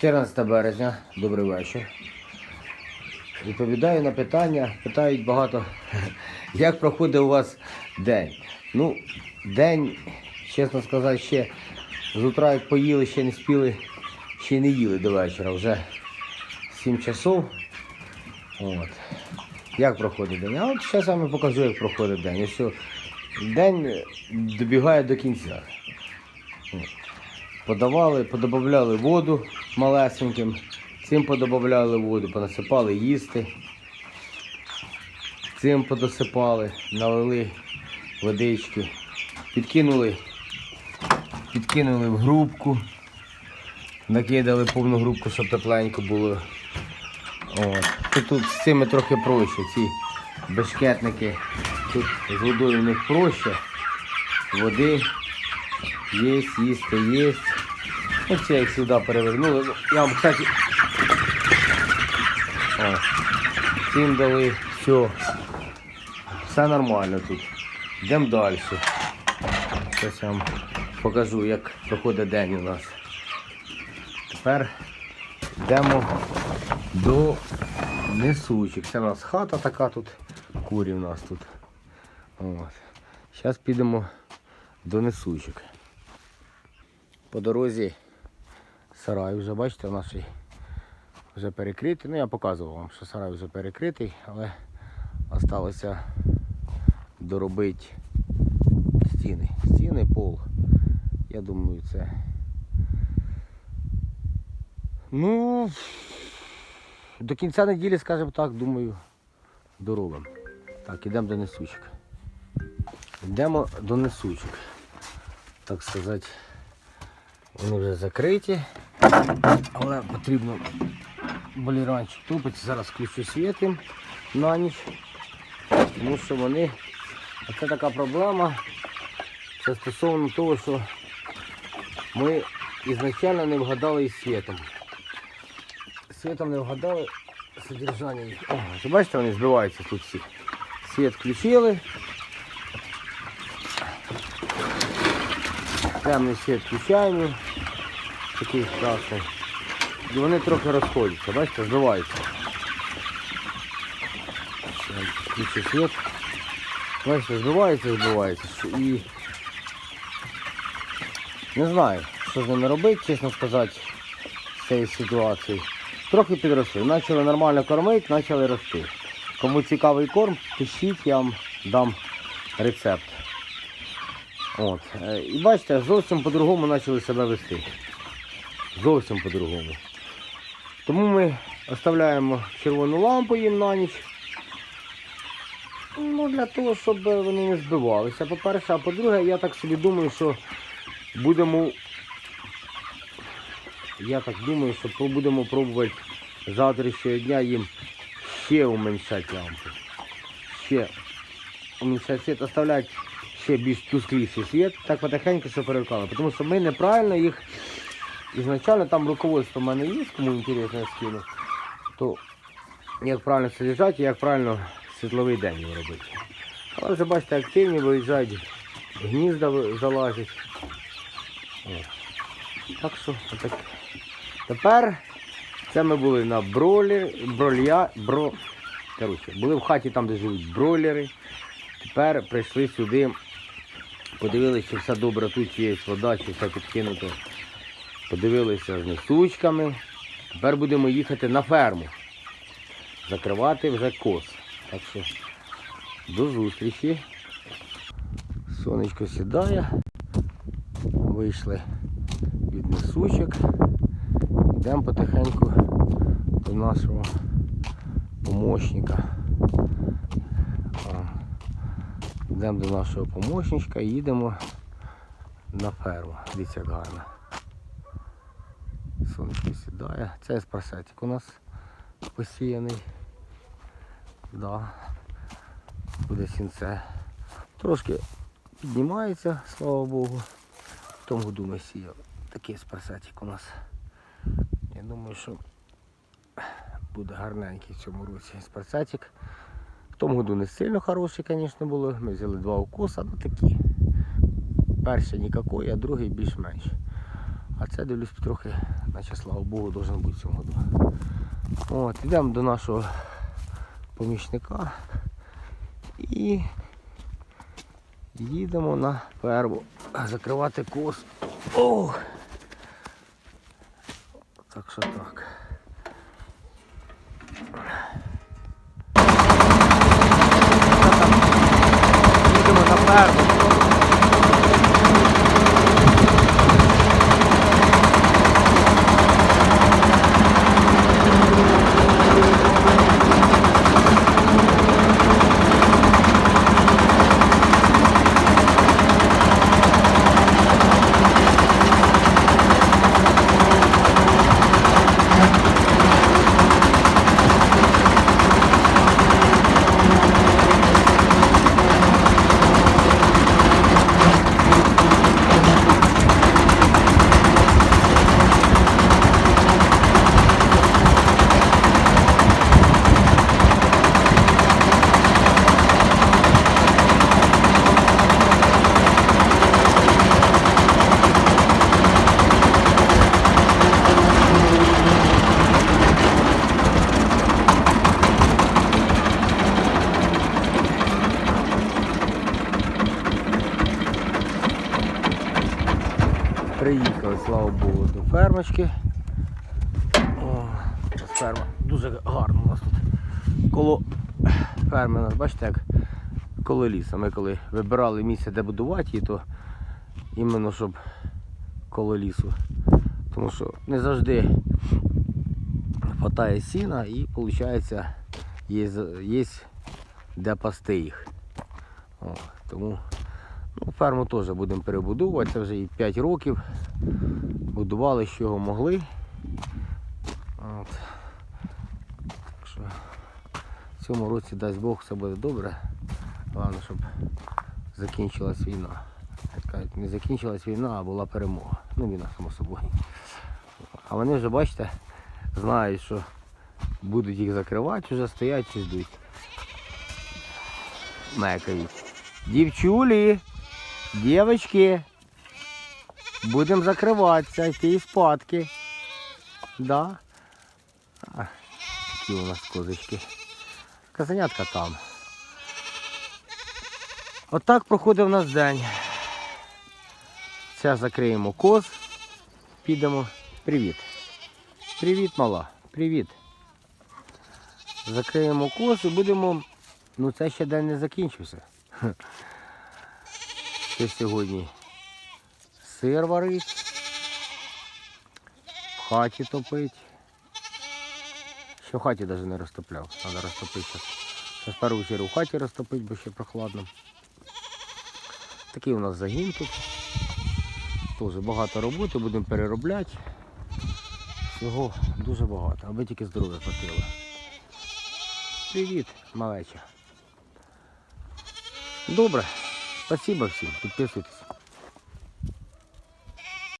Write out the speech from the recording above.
14 березня, добрий вечір. Відповідаю на питання. Питають багато, як проходить у вас день. Ну, день, чесно сказати, ще з утра як поїли, ще не спіли, ще не їли до вечора. Вже 7 часов. От. Як проходить день? А от зараз я вам покажу, як проходить день. Ось що день добігає до кінця. Подавали, подобавляли воду малесеньким, цим подобавляли воду, понасипали їсти, цим подосипали, налили водички, підкинули, підкинули в грубку, накидали повну грубку, щоб тепленько було. От. Тут, з цими трохи проще, ці бешкетники, тут з водою у них проще, води є, їсти є. Оце як завжди перевернули. Ну, Я вам, кстати, о, цим дали, все. Все нормально тут. Йдемо далі. Зараз я вам покажу, як проходить день у нас. Тепер йдемо до несучих. Це у нас хата така тут, курі у нас тут. Зараз підемо до несучих. По дорозі сарай вже, бачите, у нас вже перекритий. Ну я показував вам, що сарай вже перекритий, але залишилося доробити стіни. Стіни, пол. Я думаю, це. Ну, до кінця неділі, скажімо так, думаю, доробимо. Так, ідемо до несучих. Йдемо до несучих. Так сказати, вони вже закриті, але потрібно боліранчик тупити. Зараз включу світ їм на ніч, тому що вони, оце така проблема. Це стосовно того, що ми ізначально не вгадали із світом. Світом не вгадали содержання їх. Бачите, вони збиваються тут всі. Світ включили. Темний світ включаємо. Такий красний. І вони трохи розходяться, бачите, збиваються. Включу світ. Бачите, збиваються, збиваються. І не знаю, що з ними робити, чесно сказати, з цієї ситуації. Трохи підросли. Почали нормально кормити, почали рости. Кому цікавий корм, пишіть, я вам дам рецепт. От. е, І бачите, зовсім по-другому почали себе вести. Зовсім по-другому. Тому ми оставляємо червону лампу їм на ніч. Ну, для того, щоб вони не збивалися, по-перше, а по-друге, я так собі думаю, що будемо. Я так думаю, що будемо пробувати завтрашнього дня їм ще уменьшати лампу. Ще уменьшати світ, оставляти ще більш тускліший світ, так потихеньку, що перевикали. Тому що ми неправильно їх ізначально там руководство в мене є, кому інтересно я скину, то як правильно содержати, як правильно світловий день робити. Але вже бачите, активні виїжджають, гнізда залазять. Так що отак. Тепер це ми були на бролер, бролья, бро, коротше, були в хаті там, де живуть бройлери. Тепер прийшли сюди, подивилися, чи все добре тут, чи є вода, чи все підкинуто. Подивилися з несучками. Тепер будемо їхати на ферму. Закривати вже коз. Так що до зустрічі. Сонечко сідає. Вийшли від несучок. Йдемо потихеньку до нашого помощника. Йдемо до нашого помощничка і їдемо на ферму. Дивіться, гарно. Сонечко сідає. Це еспресетик у нас посіяний. Да. Буде сінце. Трошки піднімається, слава Богу. В тому году ми сіяли. Такий еспресетик у нас. Я думаю, що буде гарненький в цьому році еспресетик. В тому году не сильно хороший, звісно, було. Ми взяли два укоса, ну такі. Перший ніякий, а другий більш-менш. А це дивлюсь трохи Значить, слава Богу, должен бути в цьому году. От, йдемо до нашого помічника і їдемо на перву закривати кос. О! Так що так. Їдемо на перву. Приїхали, слава Богу, до фермочки. О, ферма дуже гарна у нас тут. Коло ферми бачите, як коло лісу. Ми коли вибирали місце, де будувати її, то іменно щоб коло лісу. Тому що не завжди хватає сіна і виходить є, є де пасти їх. О, тому Ну, ферму теж будемо перебудовувати, це вже і 5 років. Будували, з чого могли. От. Так що в цьому році, дасть Бог, все буде добре. Головне, щоб закінчилась війна. Кажуть, не закінчилась війна, а була перемога. Ну, війна, само собою. А вони вже, бачите, знають, що будуть їх закривати, вже стоять і ждуть. Мекають. Дівчулі, дівчатки, будемо закриватися, йти із спадки. Да? А, у нас козочки. Казанятка там. Отак проходив у нас день. Зараз закриємо коз. Підемо. Привіт. Привіт, мала. Привіт. Закриємо коз і будемо. Ну це ще день не закінчився. Ще сьогодні сир варить, в хаті топить. Ще в хаті навіть не розтопляв. Треба розтопити. Зараз першу чергу в хаті розтопити, бо ще прохладно. Такий у нас загін тут. Теж багато роботи, будемо переробляти. Всього дуже багато, аби тільки здоров'я хватило. Привіт, малеча. Добре. Спасибо всім. Підписуйтесь.